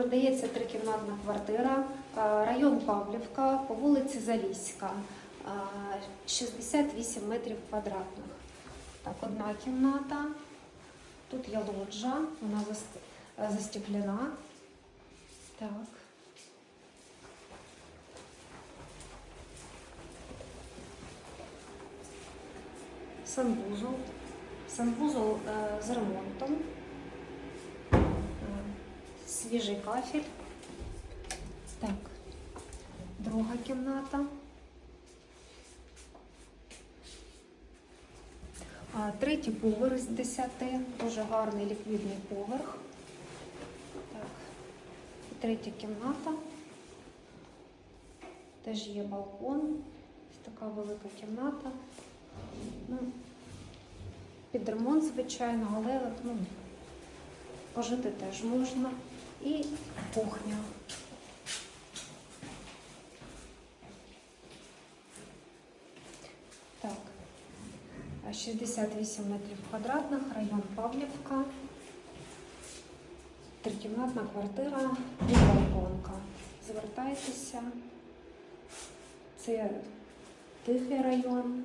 Продається трикімнатна квартира, е, район Павлівка по вулиці Заліська, е, 68 метрів квадратних. Так, одна кімната. Тут є лоджа, вона е. Так. Санвузол. Санвузол е, з ремонтом. Свіжий кафель. Так. Друга кімната. А, Третій поверх з 10. Дуже гарний ліквідний поверх. Так. І Третя кімната. Теж є балкон. Ось така велика кімната. Ну, під ремонт, звичайно, але ну, пожити теж можна. І кухня. Так. А 68 метрів квадратних, район Павлівка. Трикімнатна квартира і балконка. Звертайтеся. Це тихий район.